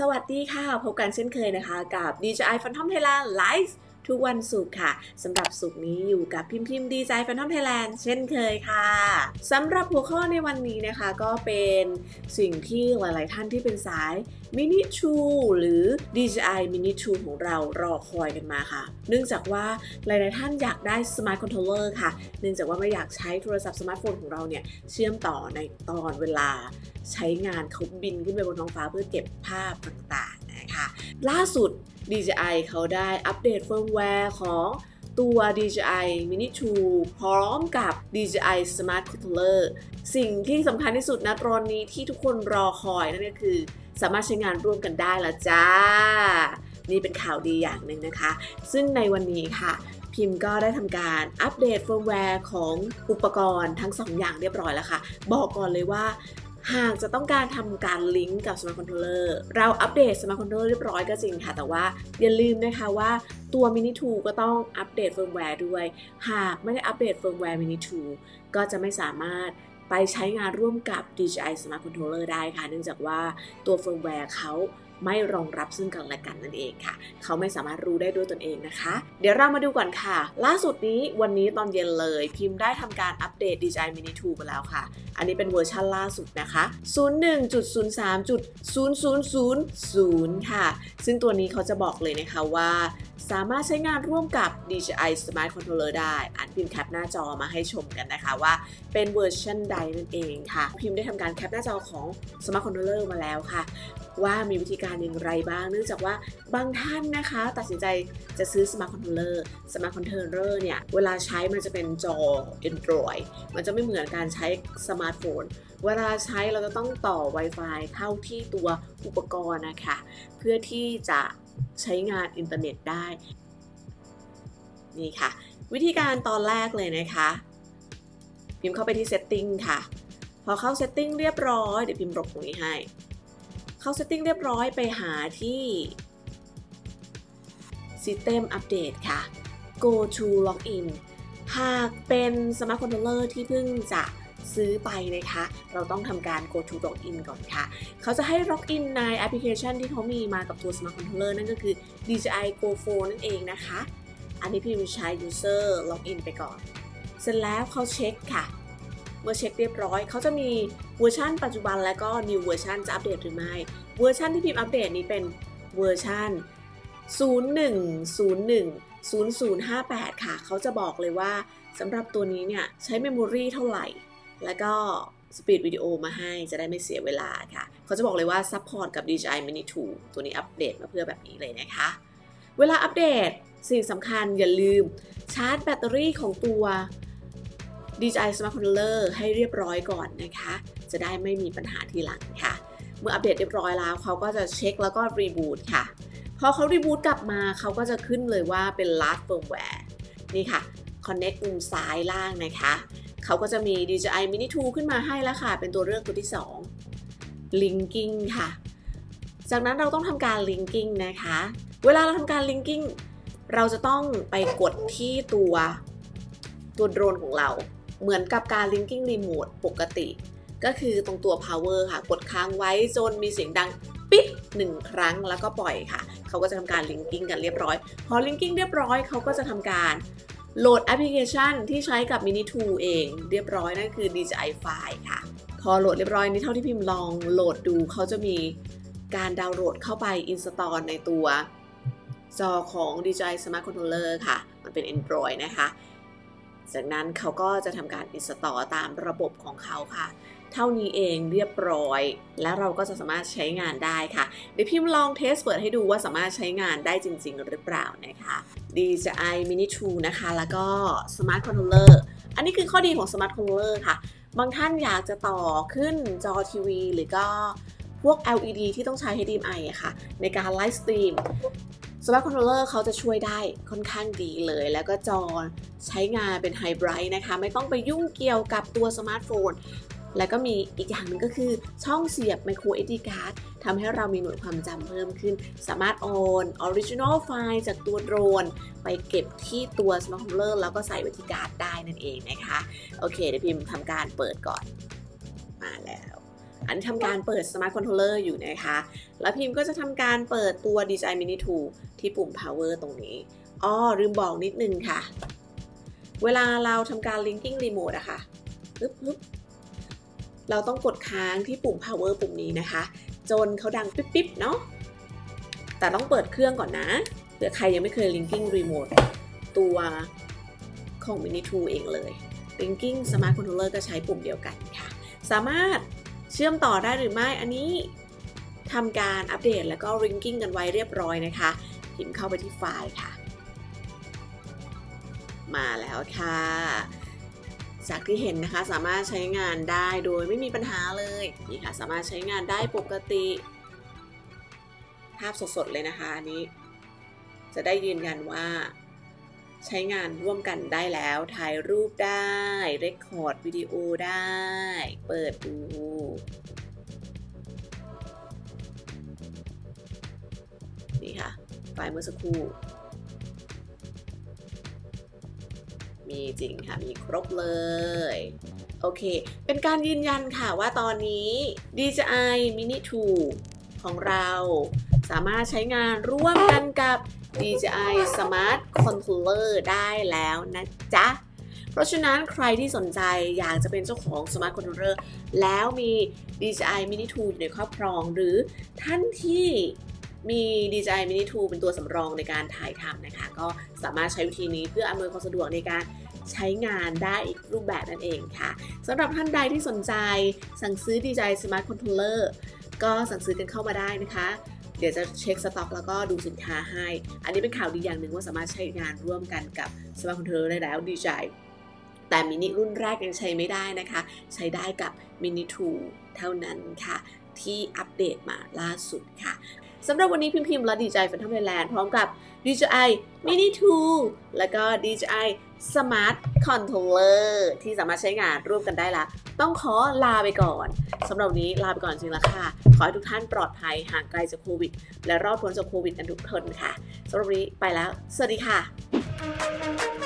สวัสดีค่ะ พบกันเช่นเคยนะคะ กับ DJI Phantom Thailand Live ทุกวันศุกร์ค่ะสำหรับศุกร์นี้อยู่กับพิมพิม DJI Phantom Thailand เช่นเคยค่ะสำหรับหัวข้อในวันนี้นะคะ ก็เป็นสิ่งที่หลาย ๆ ท่านที่เป็นสาย Mini 2หรือ DJI Mini 2ของเรารอคอยกันมาค่ะ เนื่องจากว่าหลาย ๆ ท่านอยากได้ Smart Controller ค่ะ เนื่องจากว่าไม่อยากใช้โทรศัพท์สมาร์ทโฟนของเราเนี่ย เชื่อมต่อในตอนเวลาใช้งานเขาบินขึ้นไปบนท้องฟ้าเพื่อเก็บภาพต่าง นะคะ ล่าสุด DJI เขาได้อัปเดตเฟิร์มแวร์ของตัว DJI Mini 2 พร้อมกับ DJI Smart Controller สิ่งที่สำคัญที่สุดนะตอนนี้ที่ทุกคนรอคอยนั่นก็คือ สามารถใช้งานร่วมกันได้แล้วจ้า นี่เป็นข่าวดีอย่างหนึ่งนะคะ ซึ่งในวันนี้ค่ะ พิมพ์ก็ได้ทำการอัปเดตเฟิร์มแวร์ของอุปกรณ์ทั้ง2อย่างเรียบร้อยแล้วค่ะ บอกก่อนเลยว่า หากจะต้องการทำการลิงก์กับ Smart Controller เราอัปเดต Smart Controller เรียบร้อยก็จริงค่ะ แต่ว่าอย่าลืมนะคะว่าตัว Mini 2 ก็ต้องอัปเดตเฟิร์มแวร์ด้วย หากไม่ได้อัปเดตเฟิร์มแวร์ Mini 2 ก็จะไม่สามารถไปใช้งานร่วมกับ DJI Smart Controller ได้ค่ะ เนื่องจากว่าตัวเฟิร์มแวร์เขา ไม่รองรับซึ่งกันและกันนั่นเองค่ะ เขาไม่สามารถรู้ได้ด้วยตนเองนะคะ เดี๋ยวเรามาดูก่อนค่ะ ล่าสุดนี้วันนี้ตอนเย็นเลย พิมพ์ได้ทำการอัปเดต DJI Mini 2 ไปแล้วค่ะ อันนี้เป็นเวอร์ชันล่าสุดนะคะ 01.03.0000 ค่ะ ซึ่งตัวนี้เขาจะบอกเลยนะคะว่าสามารถใช้งานร่วมกับ DJI Smart Controller ได้ อันพิมพ์แคปหน้าจอมาให้ชมกันนะคะว่าเป็นเวอร์ชันใดนั่นเองค่ะ พิมพ์ได้ทำการแคปหน้าจอของ Smart Controller มาแล้วค่ะ ว่ามีวิธีการอย่างไรบ้าง เนื่องจากว่าบางท่านนะคะ ตัดสินใจจะซื้อ Smart Controller Smart Controller เนี่ย เวลาใช้มันจะเป็นจอ Android มันจะไม่เหมือนการใช้สมาร์ทโฟน เวลาใช้เราจะต้องต่อ Wi-Fi เข้าที่ตัวอุปกรณ์นะคะ เพื่อที่จะใช้งานอินเทอร์เน็ตได้ นี่ค่ะ วิธีการตอนแรกเลยนะคะพิมพ์เข้าไปที่ Setting ค่ะ พอเข้า Setting เรียบร้อย เดี๋ยวพิมพ์ลบตรงนี้ให้ เขา Setting เรียบร้อยไปหาที่ System Update ค่ะ Go to Login หากเป็น Smart Controller ที่เพิ่งจะซื้อไปนะคะ เราต้องทำการ go to login ก่อนค่ะ เขาจะให้ login ในแอปพลิเคชันที่เขามีมากับตัว Smart Controller นั่นก็คือ DJI Go Phone นั่นเองนะคะ อันนี้พิมพ์ใช้ user login ไปก่อน เสร็จแล้วเขาเช็คค่ะ เมื่อเช็คเรียบร้อย เขาจะมีเวอร์ชันปัจจุบันและก็ new เวอร์ชันจะอัปเดตหรือไม่ เวอร์ชันที่พิมพ์อัปเดตนี้เป็นเวอร์ชัน0101 0058 ค่ะ เขาจะบอกเลยว่าสำหรับตัวนี้เนี่ย ใช้เมมโมรีเท่าไหร่ แล้วก็สปีดวิดีโอมาให้จะได้ไม่เสียเวลาค่ะ เขาจะบอกเลยว่าซัพพอร์ตกับ DJI Mini 2 ตัวนี้อัปเดตมาเพื่อแบบนี้เลยนะคะ เวลาอัปเดตสิ่งสำคัญอย่าลืมชาร์จแบตเตอรี่ของตัว DJI Smart Controller ให้เรียบร้อยก่อนนะคะ จะได้ไม่มีปัญหาทีหลังค่ะ เมื่ออัปเดตเรียบร้อยแล้วเขาก็จะเช็คแล้วก็รีบูตค่ะ พอเขารีบูตกลับมาเขาก็จะขึ้นเลยว่าเป็น last firmware นี่ค่ะ connect มุมซ้ายล่างนะคะ เขาก็จะมี DJI Mini 2 ขึ้นมาให้แล้วค่ะ เป็นตัวเลือกตัวที่ 2 linking ค่ะ จากนั้นเราต้องทำการ linking นะคะ เวลาเราทำการ linking เราจะต้องไปกดที่ตัวตัวโดรนของเรา เหมือนกับการ linking remote ปกติ ก็คือตรงตัว power ค่ะ กดค้างไว้จนมีเสียงดังปิ๊บหนึ่งครั้งแล้วก็ปล่อยค่ะ เขาก็จะทำการ linking กันเรียบร้อย พอ linking เรียบร้อยเขาก็จะทำการโหลดแอปพลิเคชันที่ใช้กับ Mini 2 เองเรียบร้อยนั่นคือ DJI File ค่ะ พอโหลดเรียบร้อยนี้เท่าที่พิมพ์ลองโหลดดูเขาจะมีการดาวน์โหลดเข้าไป install ในตัวจอของ DJI Smart Controller ค่ะ มันเป็น Android นะคะ จากนั้นเขาก็จะทำการ install ตามระบบของเขาค่ะ เท่านี้เองเรียบร้อย แล้วเราก็จะสามารถใช้งานได้ค่ะ เดี๋ยวพิมพ์ลองเทสเปิดให้ดูว่าสามารถใช้งานได้จริง ๆ หรือเปล่านะคะ DJI Mini 2 นะคะ แล้วก็ Smart Controller อันนี้คือข้อดีของ Smart Controller ค่ะ บางท่านอยากจะต่อขึ้นจอทีวี หรือก็พวก LED ที่ต้องใช้ HDMI อะค่ะ ในการไลฟ์สตรีม Smart Controller เขาจะช่วยได้ค่อนข้างดีเลย แล้วก็จอใช้งานเป็นไฮไบรท์นะคะ ไม่ต้องไปยุ่งเกี่ยวกับตัวสมาร์ทโฟน แล้วก็มีอีกอย่างหนึงก็คือช่องเสียบ micro SD card ทำให้เรามีหน่วยความจำเพิ่มขึ้น สามารถโอน original file จากตัวโดรน ไปเก็บที่ตัว smart controller แล้วก็ใส่ไว้ที่การ์ดได้นั่นเองนะคะ โอเคเดี๋ยวพิมพ์ทำการเปิดก่อน มาแล้ว อันทำการเปิด Smart Controller อยู่นะคะ แล้วพิมพ์ก็จะทำการเปิดตัว DJI Mini 2 ที่ปุ่ม Power ตรงนี้ อ้อ ลืมบอกนิดนึงค่ะ เวลาเราทำการ linking remote อะค่ะปึ๊บปึ๊บเราต้องกดค้างที่ปุ่ม power ปุ่มนี้นะคะ จนเขาดังปิ๊บปิ๊บเนาะ แต่ต้องเปิดเครื่องก่อนนะเผื่อใครยังไม่เคย linking remote ตัวของ Mini 2 เองเลย linking smart controller ก็ใช้ปุ่มเดียวกันค่ะ สามารถ เชื่อมต่อได้หรือไม่อันนี้ทำการอัปเดตแล้วก็ linking กันไว้เรียบร้อยนะคะพิมพ์เข้าไปที่ไฟล์ค่ะ มาแล้วค่ะ จากที่เห็นนะคะสามารถใช้งานได้โดยไม่มีปัญหาเลยนี่ค่ะสามารถใช้งานได้ปกติ ภาพสดๆเลยนะคะอันนี้ จะได้ยืนยันว่าใช้งานร่วมกันได้แล้ว ถ่ายรูปได้ เรคคอร์ดวิดีโอได้ เปิดดู นี่ค่ะไฟล์เมื่อสักครู่ มีจริงค่ะ มีครบเลย โอเค เป็นการยืนยันค่ะว่าตอนนี้ DJI Mini 2 ของเรา สามารถใช้งานร่วมกันกับ DJI Smart Controller ได้แล้วนะจ๊ะ เพราะฉะนั้นใครที่สนใจอยากจะเป็นเจ้าของ Smart Controller แล้วมี DJI Mini 2 อยู่ในครอบครอง หรือท่านที่มี DJI Mini 2 เป็นตัวสำรองในการถ่ายทำนะคะ ก็สามารถใช้วิธีนี้เพื่ออำนวยความสะดวกในการใช้งานได้อีกรูปแบบนั่นเองค่ะสำหรับท่านใดที่สนใจสั่งซื้อ DJI Smart Controller ก็สั่งซื้อกันเข้ามาได้นะคะ เดี๋ยวจะเช็คสต็อกแล้วก็ดูสินค้าให้ อันนี้เป็นข่าวดีอย่างหนึ่งว่าสามารถใช้งานร่วมกันกับ Smart Controller ได้แล้ว DJI แต่มินิรุ่นแรกยังใช้ไม่ได้นะคะ ใช้ได้กับ Mini 2เท่านั้นค่ะ ที่อัปเดตมาล่าสุดค่ะสำหรับวันนี้พิมพ์พิมพ์และ DJI Phantom Thailand พร้อมกับ DJI Mini 2 แล้วก็ DJI Smart Controller ที่สามารถใช้งานร่วมกันได้ละต้องขอลาไปก่อนสำหรับวันนี้ลาไปก่อนจริงแล้วค่ะ ขอให้ทุกท่านปลอดภัยห่างไกลจากโควิด และรอดพ้นจากโควิดกันทุกคนค่ะสำหรับวันนี้ไปแล้ว สวัสดีค่ะ